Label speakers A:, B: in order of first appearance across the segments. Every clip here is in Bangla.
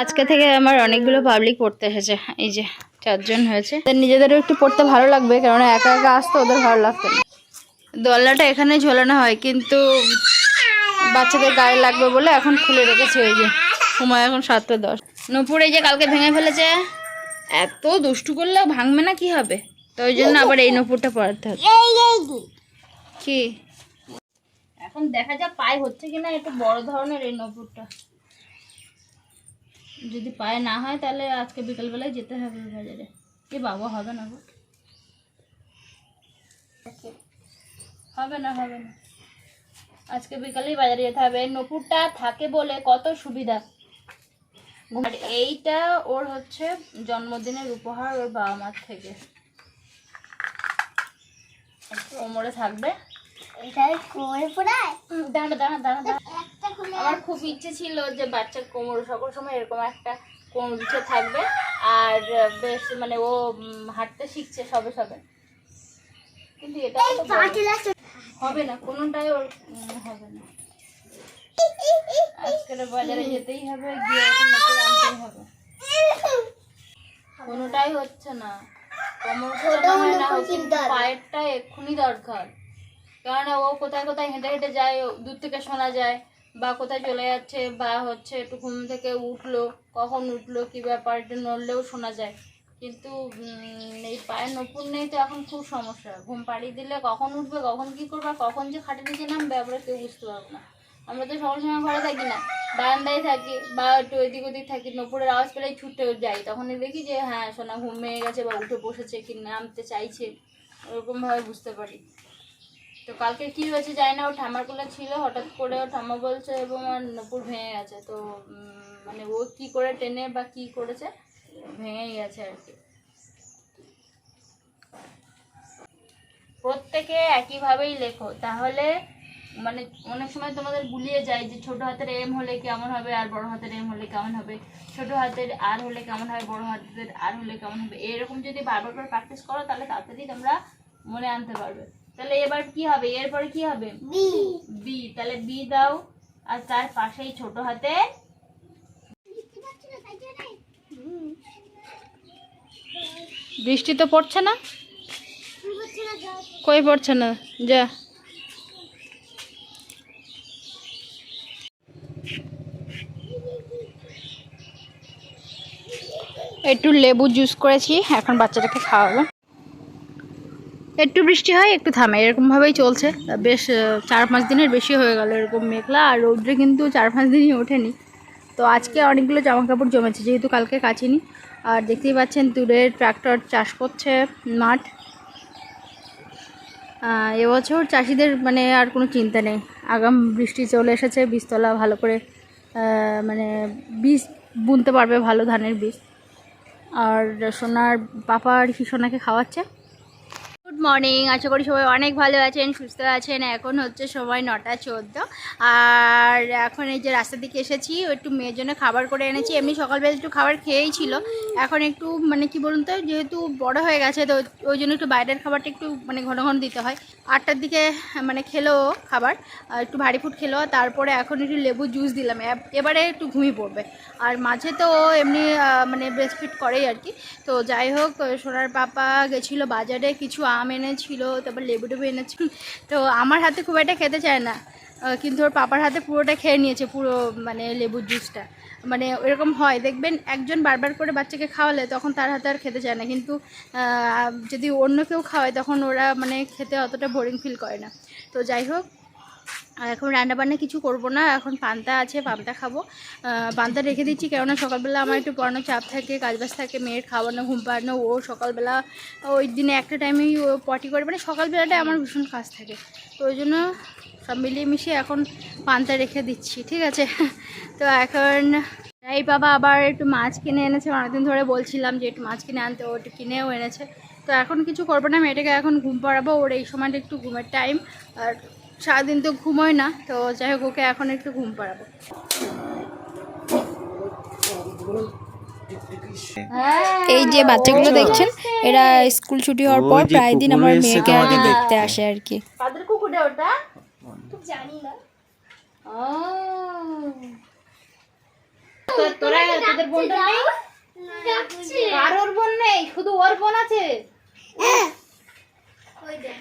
A: আজকে থেকে আমার অনেকগুলো পাবলিক পড়তে এসেছে। এই যে চারজন হয়েছে। নিজেদেরও একটু পড়তে ভালো লাগবে কেননা একা একা আসতে ওদের ভালো লাগতো না। দোলনাটা এখানে ঝোলানো হয় কিন্তু বাচ্চাদের গায়ে লাগবে বলে এখন খুলে রেখেছে ওই যে। সময় এখন সাতটা দশ। নপুর এই যে কালকে ভেঙে ফেলেছে। এত দুষ্টু করলে ভাঙবে না কি হবে? তো ওই জন্য আবার এই নপুরটা পড়াতে হবে। কি? এখন দেখা যাক পায়ে হচ্ছে কিনা একটু বড় ধরনের এই নপুরটা। যদি পায়ে না হয়, তাহলে আজকে বিকালবেলায় যেতে হবে বাজারে। এ বাবা, হবে না গো। হবে না হবে না। আজকে বিকালেই বাজারে যেতে হবে। নপুরটা থাকে বলে কত সুবিধা। এইটা ওর হচ্ছে জন্মদিনের উপহার ওর বাবা মার থেকে। একটু ওমরে থাকবে। আমার খুব ইচ্ছে ছিল যে বাচ্চার কোমর সকল সময় এরকম একটা কোমর থাকবে আর বেশ মানে ও হাঁটতে শিখছে সবে সবে। কিন্তু এটা হবে না কোনোটাই ওর হবে না। আজকের বাজারে যেতেই হবে গিয়ে আনতেই হবে। কোনোটাই হচ্ছে না। কোমর পায়েরটা এক্ষুনি দরকার। কারণ ও কোথায় কোথায় হেঁটে হেঁটে যায় দূর থেকে শোনা যায়, বা কোথায় চলে যাচ্ছে, বা হচ্ছে একটু ঘুম থেকে উঠল, কখন উঠল, কী ব্যাপার, একটু নড়লেও শোনা যায়। কিন্তু এই পায়ের নপুর নেই তো এখন খুব সমস্যা। ঘুম পাড়িয়ে দিলে কখন উঠবে, কখন কি করবে, কখন যে খাটে নিচে নামবে, আমরা কেউ বুঝতে পারব না। আমরা তো সব সময় ঘরে থাকি না, বারান্দায় থাকি, বা একটু এদিক ওদিক থাকি, নপুরের আওয়াজ পেলেই ছুটে যাই। তখনই দেখি যে হ্যাঁ সোনা ঘুমিয়ে গেছে বা উঠে বসেছে কি নামতে চাইছে, ওরকমভাবে বুঝতে পারি। তো কালকে কি হয়েছে জানি না ও ঠাম্মার কোলে ছিল, হঠাৎ করে ও ঠাম্মা বলছে এবং আমার নপুর ভেঙে গেছে। তো মানে ও কি করে টেনে বা কি করেছে, ভেঙেই গেছে আর কি। প্রত্যেকে একইভাবেই লেখো। তাহলে মানে অনেক সময় তোমাদের গুলিয়ে যায় যে ছোট হাতের এম হলে কেমন হবে আর বড় হাতের এম হলে কেমন হবে। ছোট হাতের আর হলে কেমন হবে, বড় হাতের আর হলে কেমন হবে। এরকম যদি বারবার করে প্র্যাকটিস করো, তাহলে তাড়াতাড়ি তোমরা মনে আনতে পারবে। তাহলে এবার কি হবে? এরপরে কি হবে? বি তাহলে বি দাও। আর তার পাশেই ছোট হাতে বৃষ্টি তো পড়ছে না? কই পড়ছে না? যা। একটু লেবু জুস করেছি এখন বাচ্চাটাকে খাওয়াবো। একটু বৃষ্টি হয়, একটু থামে। এরকমভাবেই চলছে। বেশ চার পাঁচ দিনের বেশি হয়ে গেল এরকম মেঘলা, আর রৌদ্রে কিন্তু চার পাঁচ দিনই ওঠেনি। তো আজকে অনেকগুলো জামা কাপড় জমেছে, যেহেতু কালকে কাচিনি। আর দেখতেই পাচ্ছেন দূরের ট্রাক্টর চাষ করছে মাঠ। এবছর চাষিদের মানে আর কোনো চিন্তা নেই। আগাম বৃষ্টি চলে এসেছে, বীজতলা ভালো করে মানে বীজ বুনতে পারবে ভালো ধানের বীজ। আর সোনার পাপা আর কি সোনাকে খাওয়াচ্ছে। গুড মর্নিং আশা করি সবাই অনেক ভালো আছেন, সুস্থ আছেন। এখন হচ্ছে সময় নটা চোদ্দ। আর এখন এই যে রাস্তার দিকে এসেছি, একটু মেয়ের জন্য খাবার করে এনেছি। এমনি সকালবেলা একটু খাবার খেয়েই ছিল। এখন একটু মানে কি বলুন তো, যেহেতু বড় হয়ে গেছে, তো ওই জন্য একটু বাইরের খাবারটা একটু মানে ঘন ঘন দিতে হয়। আটটার দিকে মানে খেলো খাবার একটু ভারী ফুড খেলো। তারপরে এখন একটু লেবু জুস দিলাম। এবারে একটু ঘুমিয়ে পড়বে। আর মাঝে তো এমনি মানে ব্রেস্টফিট করেই আর কি। তো যাই হোক সোনার পাপা গেছিল বাজারে কিছু আম এনেছিল, তারপর লেবু টেবু এনেছিল। তো আমার হাতে খুব একটা খেতে চায় না। কিন্তু ওর পাপার হাতে পুরোটা খেয়ে নিয়েছে, পুরো মানে লেবুর জুসটা মানে এরকম হয়, দেখবেন একজন বারবার করে বাচ্চাকে খাওয়ালে তখন তার হাতে আর খেতে চায় না। কিন্তু যদি অন্য কেউ খাওয়ায় তখন ওরা মানে খেতে অতটা বোরিং ফিল করে না। তো যাই হোক আর এখন রান্নাবান্না কিছু করব না, এখন পান্তা আছে, পান্তা খাব। পান্তা রেখে দিচ্ছি, কেননা সকালবেলা আমার একটু পড়ানো চাপ থাকে, কাজবাজ থাকে, মেয়ের খাওয়ানো, ঘুম পাড়ানো, ও সকালবেলা ওই দিনে একটা টাইমেই ও পটি করে মানে সকালবেলাটায় আমার ভীষণ কাজ থাকে। তো ওই জন্য সব মিলিয়ে মিশিয়ে এখন পান্তা রেখে দিচ্ছি, ঠিক আছে? তো এখন এই বাবা আবার একটু মাছ কিনে এনেছে, অনেকদিন ধরে বলছিলাম যে একটু মাছ কিনে আনতে, ও একটু কিনেও এনেছে। তো এখন কিছু করব না, মেয়েটাকে এখন ঘুম পাড়াবো, ওর এই সময়টা একটু ঘুমের টাইম আর সারাদিন তো ঘুমোয় না তো যাই হোক ওকে এখন একটু ঘুম পাড়াবো। এই যে বাচ্চাগুলো দেখছেন এরা স্কুল ছুটি হওয়ার পর প্রায় দিন আমার মেয়েকে আর কি দেখতে আসে আর কি।
B: কাদের কুকুরটা ওটা?
A: জানি না। তোরা তোদের বোনটা নেই? কারোর বোন নেই শুধু ওর বোন আছে? হ্যাঁ।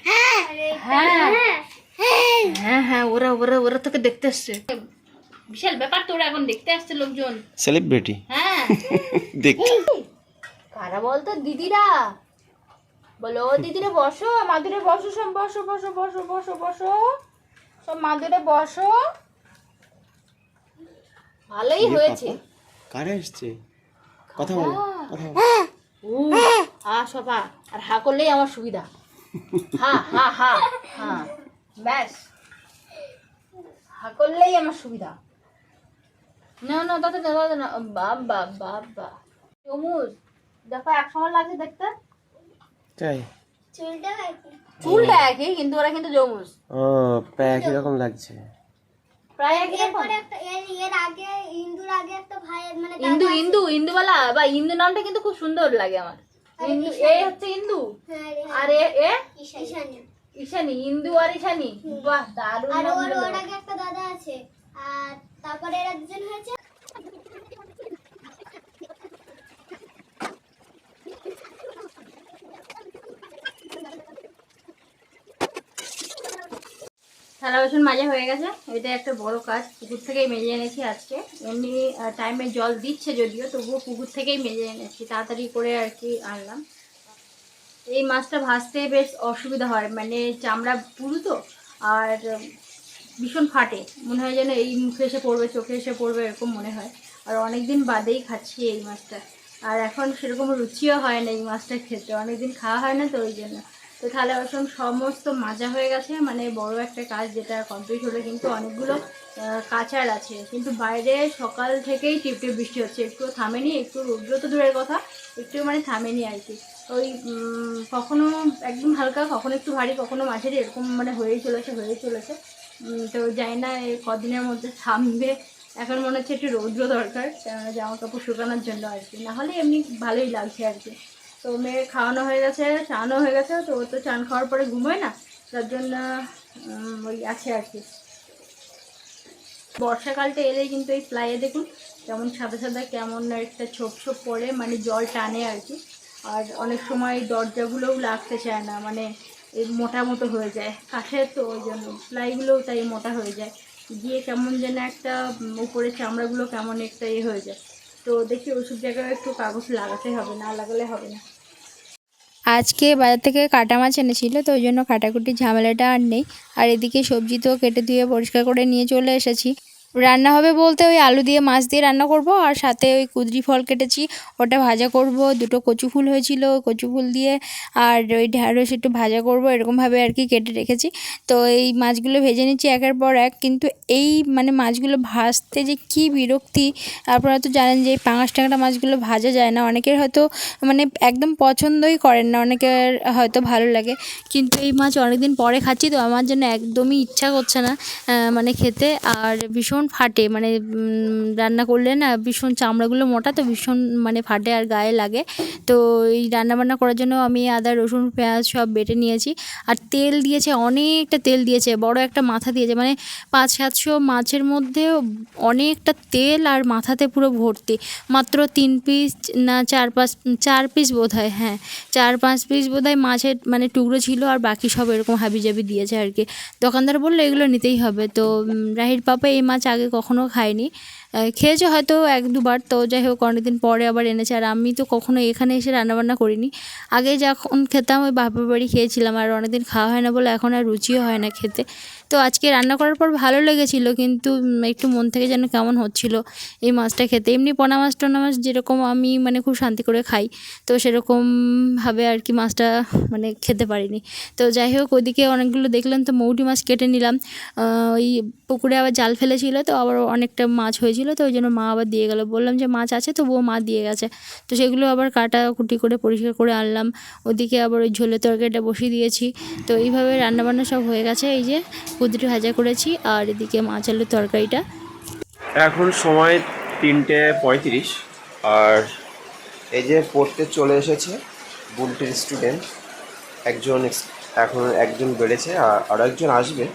A: হ্যাঁ। হ্যাঁ ওরা ওরা ওরা তোকে দেখতে আসছে। বিশাল ব্যাপার তোরা এখন দেখতে আসছে লোকজন।
C: সেলিব্রিটি
A: হ্যাঁ।
C: দেখ।
A: কারা বলতো? দিদিরা। বলো ও দিদিরা বসো মাদুরে বসো সব বসো বসো বসো বসো বসো। সব মাদুরে বসো। ভালোই হয়েছে।
C: কারে আসছে কথা বলো কথা বলো।
A: ও হা সবা আর হা করলেই আমার সুবিধা। হা হা হা হা। ব্যাস। হা করলেই আমার সুবিধা। না না দাদা না দাদা না বাবা বাবা চমুচ দেখো এক সময় লাগছে দেখতে।
C: তাই
A: চুলটা একই। কিন্তু ওরা কিন্তু জমুজ
C: ও প্রায় একই রকম লাগছে।
A: প্রায় একই রকম।
B: এর আগে ইন্দুর আগে একটা ভাইয়ের মানে
A: ইন্দু ইন্দু ইন্দুবালা বা ইন্দু নামটা কিন্তু খুব সুন্দর লাগে আমার। ইন্দু এ হচ্ছে ইন্দু?
B: হ্যাঁ
A: আর এ এ?
B: ঈশানী।
A: ঈশানি ইন্দু আর ঈশানি। বাহ দারুণ
B: আর ওর ওর আগে একটা দাদা আছে আর তারপরে এরা হয়েছে।
A: থালা বাসন মাজা হয়ে গেছে এটা একটা বড় কাজ পুকুর থেকেই মেজে এনেছি আজকে। এমনি টাইমে জল দিচ্ছে যদিও তবুও পুকুর থেকেই মেজে এনেছি তাড়াতাড়ি করে আর কি আনলাম। এই মাছটা ভাজতে বেশ অসুবিধা হয় মানে চামড়া পুরু তো, আর ভীষণ ফাটে। মনে হয় যেন এই মুখে এসে পড়বে, চোখে এসে পড়বে, এরকম মনে হয়। আর অনেক দিন বাদেই খাচ্ছি এই মাছটা। আর এখন সেরকম রুচিও হয় না এই মাছটা খেতে, অনেকদিন খাওয়া হয় না তো ওই জন্য। তো থালা বাসন সমস্ত মাজা হয়ে গেছে মানে বড় একটা কাজ যেটা কমপ্লিট হলো কিন্তু অনেকগুলো কাচার আছে। কিন্তু বাইরে সকাল থেকেই টিপটিপ বৃষ্টি হচ্ছে, একটু থামেনি, একটু রৌদ্র তো দূরের কথা, একটু মানে থামেনি আর কি। ওই কখনো একদম হালকা, কখনো একটু ভারী, কখনো মাঝারি, এরকম মানে হয়েই চলেছে হয়েই চলেছে। তো জানি না এই কদিনের মধ্যে থামবে। এখন মনে হচ্ছে একটু রৌদ্র দরকার জামা কাপড় শুকানোর জন্য আর কি। নাহলে এমনি ভালোই লাগছে আর কি। তো মেয়ে খাওয়ানো হয়ে গেছে, চানও হয়ে গেছে, তো ও তো চান খাওয়ার পরে ঘুমোয় না, তার জন্য ওই আছে আর কি। বর্ষাকালটা এলেই কিন্তু এই প্লাইয়ে দেখুন, কেমন সাদা সাদা, কেমন একটা ছোপ ছোপ পড়ে মানে জল টানে আর কি। আর অনেক সময় দরজাগুলোও লাগতে চায় না মানে মোটা মতো হয়ে যায়। কাঠের তো ওই জন্য, প্লাইগুলোও তাই মোটা হয়ে যায়। গিয়ে কেমন যেন একটা উপরে চামড়াগুলো কেমন একটা ইয়ে হয়ে যায়। তো দেখি ওইসব জায়গায় একটু কাগজ লাগাতে হবে, না লাগালে হবে না। আজকে বাজার থেকে কাটা মাছ এনেছিল, তো ওই জন্য কাটাকুটির ঝামেলাটা আর নেই। আর এদিকে সবজি তো কেটে ধুয়ে পরিষ্কার করে নিয়ে চলে এসেছি। রান্না হবে বলতে ওই আলু দিয়ে, মাছ দিয়ে রান্না করব আর সাথে ওই কুদরি ফল কেটেছি। ওটা ভাজা করব। দুটো কচু ফুল হয়েছিল কচু ফুল দিয়ে আর ওই ঢ্যাঁড়স একটু ভাজা করব। এরকমভাবে আর কি কেটে রেখেছি। তো এই মাছগুলো ভেজে নিচ্ছি একের পর এক। কিন্তু এই মানে মাছগুলো ভাজতে যে কি বিরক্তি। আপনারা তো জানেন যে এই পাঙাশ ট্যাংরা মাছগুলো ভাজা যায় না। অনেকের হয়তো মানে একদম পছন্দই করেন না। অনেকের হয়তো ভালো লাগে। কিন্তু এই মাছ অনেকদিন পরে খাচ্ছি তো আমার জন্য একদমই ইচ্ছা করছে না মানে খেতে। আর ভীষণ ফাটে মানে রান্না করলে না ভীষণ চামড়াগুলো মোটা তো ভীষণ মানে ফাটে আর গায়ে লাগে। তো এই রান্না বান্না করার জন্য আমি আদা, রসুন, পেঁয়াজ সব বেটে নিয়েছি। আর তেল দিয়েছে, অনেকটা তেল দিয়েছে, বড় একটা মাথা দিয়েছে মানে পাঁচ সাতশো মাছের মধ্যে অনেকটা তেল আর মাথাতে পুরো ভর্তি। মাত্র তিন পিস না চার পাঁচ, চার পিস বোধ হয় হ্যাঁ চার পাঁচ পিস বোধ হয় মাছের মানে টুকরো ছিল আর বাকি সব এরকম হাবিজাবি দিয়েছে আর কি। দোকানদার বলল, এগুলো নিতেই হবে। তো রাহির পাপা এই মাছ আগে কখনো আহ, খেয়েছে হয়তো এক দুবার, তো যাই হোক অনেকদিন পরে আবার এনেছে। আর আমি তো কখনো এখানে এসে রান্নাবান্না করিনি। আগে যখন খেতাম ওই বাপের বাড়ি খেয়েছিলাম, আর অনেকদিন খাওয়া হয় না বলে এখন আর রুচিও হয় না খেতে। তো আজকে রান্না করার পর ভালো লেগেছিলো, কিন্তু একটু মন থেকে যেন কেমন হচ্ছিল এই মাছটা খেতে। এমনি পোনা মাছ টোনা মাছ যেরকম আমি মানে খুব শান্তি করে খাই, তো সেরকমভাবে আর কি মাছটা মানে খেতে পারিনি। তো যাই হোক, ওদিকে অনেকগুলো দেখলাম তো মৌটি মাছ কেটে নিলাম। ওই পুকুরে আবার জাল ফেলেছিল, তো আবার অনেকটা মাছ হয়েছিল। তো ওই জন্য মা আবার দিয়ে গেলো। বললাম যে মাছ আছে তবুও মা দিয়ে গেছে। তো সেগুলো আবার কাটা কুটি করে পরিষ্কার করে আনলাম। ওদিকে আবার ওই ঝোলের তরকারিটা বসিয়ে দিয়েছি। তো এইভাবে রান্নাবান্না সব হয়ে গেছে। এই যে কুদরি ভাজা করেছি আর এদিকে মাছ আলুর তরকারিটা।
C: এখন সময় তিনটে পঁয়ত্রিশ। আর এই যে পড়তে চলে এসেছে বুলটির স্টুডেন্ট। একজন এখন একজন বেড়েছে আর একজন আসবে।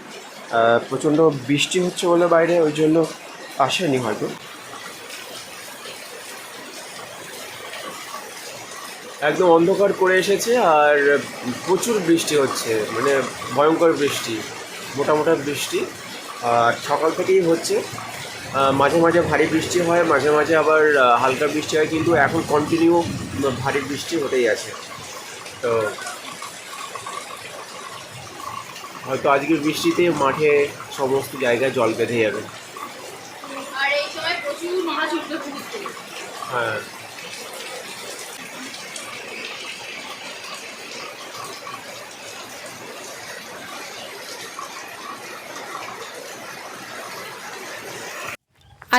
C: প্রচণ্ড বৃষ্টি হচ্ছে বলে বাইরে। ওই জন্য আসেনি হয়তো। একদম অন্ধকার করে এসেছে আর প্রচুর বৃষ্টি হচ্ছে মানে ভয়ঙ্কর বৃষ্টি মোটামোটা বৃষ্টি। আর সকাল থেকেই হচ্ছে মাঝে মাঝে ভারী বৃষ্টি হয়, মাঝে মাঝে আবার হালকা বৃষ্টি হয়, কিন্তু এখন কন্টিনিউ ভারী বৃষ্টি হতেই আছে। তো হয়তো আজকের বৃষ্টিতে মাঠে সমস্ত জায়গায় জল বেঁধে যাবে। হ্যাঁ।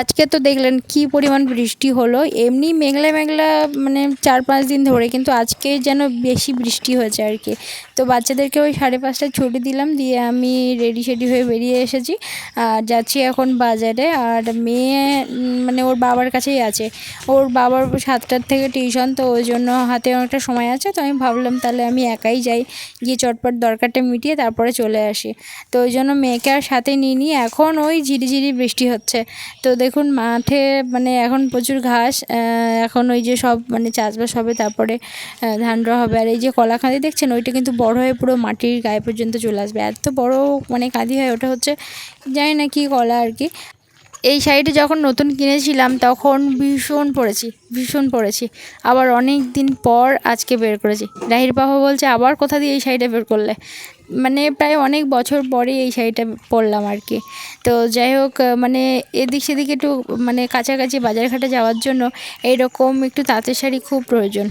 A: আজকে তো দেখলেন কি পরিমাণ বৃষ্টি হলো। এমনি মেঘলা মেঘলা মানে চার পাঁচ দিন ধরে কিন্তু আজকে যেন বেশি বৃষ্টি হয়েছে আর কি। তো বাচ্চাদেরকে ওই সাড়ে পাঁচটায় ছুটি দিলাম, দিয়ে আমি রেডি সেডি হয়ে বেরিয়ে এসেছি। আর যাচ্ছি এখন বাজারে, আর মেয়ে মানে ওর বাবার কাছেই আছে। ওর বাবার সাতটার থেকে টিউশন, তো ওই জন্য হাতে অনেকটা সময় আছে। তো আমি ভাবলাম তাহলে আমি একাই যাই, গিয়ে চটপট দরকারটা মিটিয়ে তারপরে চলে আসি। তো ওই জন্য মেয়েকে আর সাথে নিয়ে নিয়ে এখন ওই ঝিরিঝিরি বৃষ্টি হচ্ছে। তো দেখুন, মাঠে মানে এখন প্রচুর ঘাস এখন ওই যে সব মানে চাষবাস হবে, তারপরে ধান রোয়া হবে। আর এই যে কলা কাঁদি দেখছেন, ওইটা কিন্তু বড় হয়ে পুরো মাটির গায়ে পর্যন্ত চলে আসবে। এত বড় মানে কাঁদি হয়, ওটা হচ্ছে জানি না কি কলা আর কি। এই শাড়িটা যখন নতুন কিনেছিলাম, তখন ভীষণ পড়েছি ভীষণ পড়েছি আবার অনেক দিন পর আজকে বের করেছি। রাহির বাবা বলছে, আবার কোথা দিয়ে এই শাড়িটা বের করলে? মানে প্রায় অনেক বছর পরে এই শাড়িটা পরলাম আর কি। তো যাই হোক মানে এদিক সেদিক একটু মানে কাছাকাছি বাজারঘাটে যাওয়ার জন্য এইরকম একটু তাঁতের শাড়ি খুব প্রয়োজন।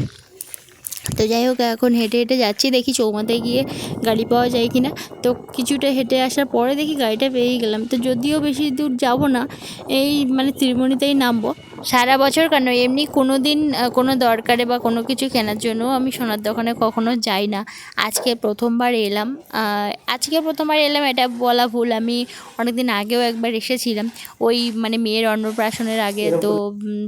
A: তো যাই হোক, এখন হেঁটে হেঁটে যাচ্ছি, দেখি চৌমাথায় গিয়ে গাড়ি পাওয়া যায় কি না তো কিছুটা হেঁটে আসার পরে দেখি গাড়িটা পেয়েই গেলাম। তো যদিও বেশি দূর যাব না, এই মানে ত্রিমণিতেই নামবো। সারা বছর কেন? এমনি কোনো দিন কোনো দরকারে বা কোনো কিছু কেনার জন্য আমি সোনার দোকানে কখনো যাই না। আজকে প্রথমবার এলাম। আজকে প্রথমবার এলাম, এটা বলা ভুল। আমি অনেক দিন আগেও একবার এসেছিলাম। ওই মানে মেয়ের অন্নপ্রাশনের আগে। তো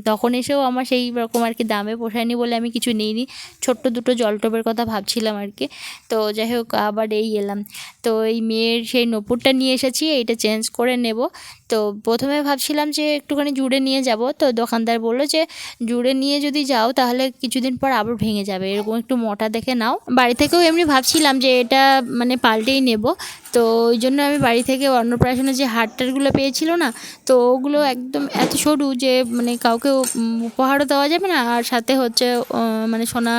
A: তখন এসেও আমার সেই রকম আর কি দামে পোষায়নি বলে আমি কিছু নিইনি। ছোট্ট দুটো জলটবের কথা ভাবছিলাম আর কি। তো, যাই হোক, আবার এই এলাম। তো, এই মেয়ের সেই নপুরটা নিয়ে এসেছি, এইটা চেঞ্জ করে নেব। তো, প্রথমে ভাবছিলাম যে একটুখানি জুড়ে নিয়ে যাব। তো দোকানদার বলল যে, জুড়ে নিয়ে যদি যাও তাহলে কিছুদিন পর আবার ভেঙে যাবে। এরকম একটু মোটা দেখে নাও। বাড়ি থেকেও এমনি ভাবছিলাম যে এটা মানে পাল্টেই নেব। তো ওই জন্য আমি বাড়ি থেকে অন্নপ্রাশনের যে হারটারগুলো পেয়েছিল না, তো ওগুলো একদম এত সরু যে মানে কাউকে উপহারও দেওয়া যাবে না। আর সাথে হচ্ছে মানে সোনা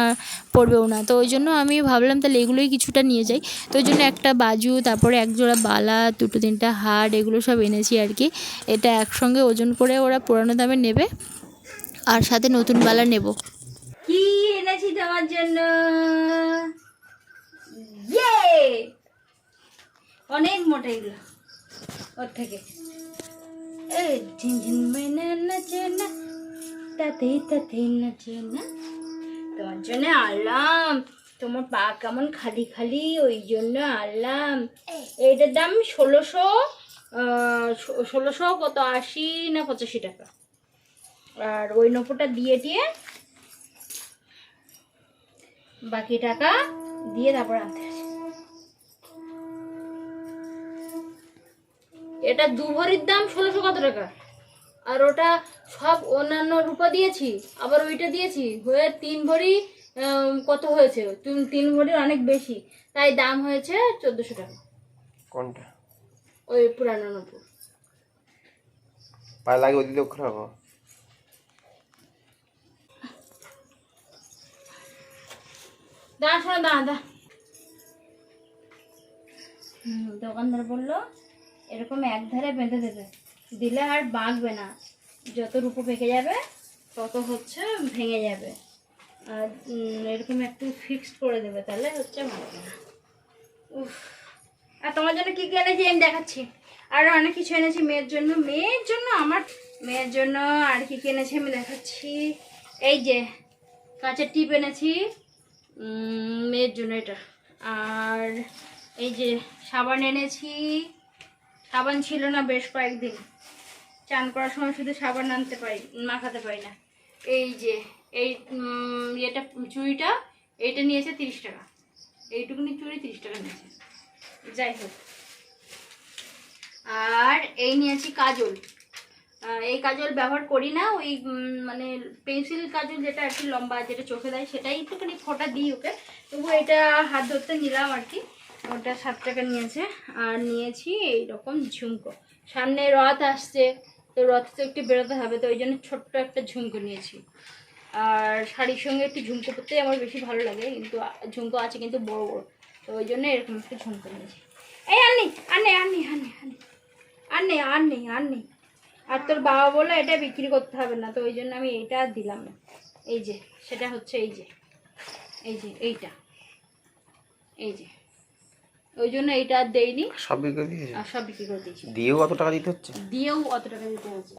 A: পড়বেও না। তো ওই জন্য আমি ভাবলাম তাহলে এগুলোই কিছুটা নিয়ে যাই। তো ওই জন্য একটা বাজু, তারপরে এক জোড়া বালা, দুটো তিনটা হার এগুলো সব এনেছি আর কি। এটা একসঙ্গে ওজন করে ওরা পুরানো দামে নেবে, আর সাথে নতুন বালা নেব। কি এনেছি তোমার জন্য? ইয়ে! অনেক মোটা এগুলো, ওর থেকে। ঝিনঝিন মাইনা নাচে না, তাতেই তাতেই নাচে না। তোমার জন্য আনলাম। তোমার পা কেমন খালি খালি ওই জন্য আনলাম। এইটার দাম ষোলোশো ষোলোশো কত আশি না পঁচাশি টাকা? আর ওই নপুরটা দিয়ে দিয়ে বাকি টাকা দিয়ে তারপর আনতে এটা দু ভরির দাম ষোলোশো কত টাকা? আর ওটা সব অন্যান্য রূপা দিয়েছি আবার ওইটা দিয়েছি হয়ে তিন ভরি কত হয়েছে? তিন- ভরির অনেক বেশি তাই দাম হয়েছে চোদ্দোশো টাকা।
C: কোনটা?
A: ওই পুরানো নপুর।
C: পায়ে লাগে
A: দাঁড়া শোনো দাঁড়া দা দোকানদার বলল এরকম এক ধারে বেঁধে দেবে। দিলে আর বাঁকবে না। যত রূপো পেকে যাবে, তত হচ্ছে ভেঙে যাবে। আর এরকম একটু ফিক্সড করে দেবে, তাহলে হচ্ছে বাঁকবে না। উফ। আর তোমার জন্য কী কী এনেছি আমি দেখাচ্ছি। আর অনেক কিছু এনেছি, মেয়ের জন্য। মেয়ের জন্য আমার, মেয়ের জন্য আর কি কী এনেছি আমি দেখাচ্ছি। এই যে, কাঁচের টিপ এনেছি। মেয়ের জন্য এটা। আর এই যে, সাবান এনেছি। সাবান ছিল না বেশ কয়েকদিন। চান করার সময় শুধু সাবান আনতে পারি, মাখাতে পারি না। এই যে, এই ইয়েটা, চুড়িটা, এইটা নিয়েছে তিরিশ টাকা। এইটুকুনি চুড়ি তিরিশ টাকা নিয়েছে। যাই হোক। আর এই নিয়েছি কাজল। এই কাজল ব্যবহার করি না, ওই মানে পেন্সিল কাজল যেটা আর কি লম্বা যেটা চোখে দেয়, সেটাই একটুখানি ফোটা দিই ওকে। তবু এটা হাত ধরতে নিলাম আর কি। ওটা সাত টাকা নিয়েছে। আর নিয়েছি এইরকম ঝুমকো। সামনে রথ আসছে। তো রথ তো একটু বেরোতে হবে, তো ওই জন্য ছোট্ট একটা ঝুমকো নিয়েছি। আর শাড়ির সঙ্গে একটু ঝুমকো পরতেই আমার বেশি ভালো লাগে, কিন্তু ঝুমকো আছে কিন্তু বড় বড়, তো ওই জন্য এরকম একটু ঝুমকো নিয়েছি। এই আননি আনে আননি আননি আননি আর নেই আর নেই আর নেই আর নেই আর তোর বাবা বলল এটা বিক্রি করতে হবে না, তো ওই জন্য আমি এইটা আর দিলাম না। এই যে, সেটা হচ্ছে এই যে এই যে, এইটা। এই যে। ওই জন্য এইটা আর দেইনি।
C: সব বিক্রি দিয়েছে?
A: আর সব বিক্রি করে দিয়েছি।
C: দিয়েও অত টাকা দিতে হচ্ছে?
A: দিয়েও অত টাকা দিতে হয়েছে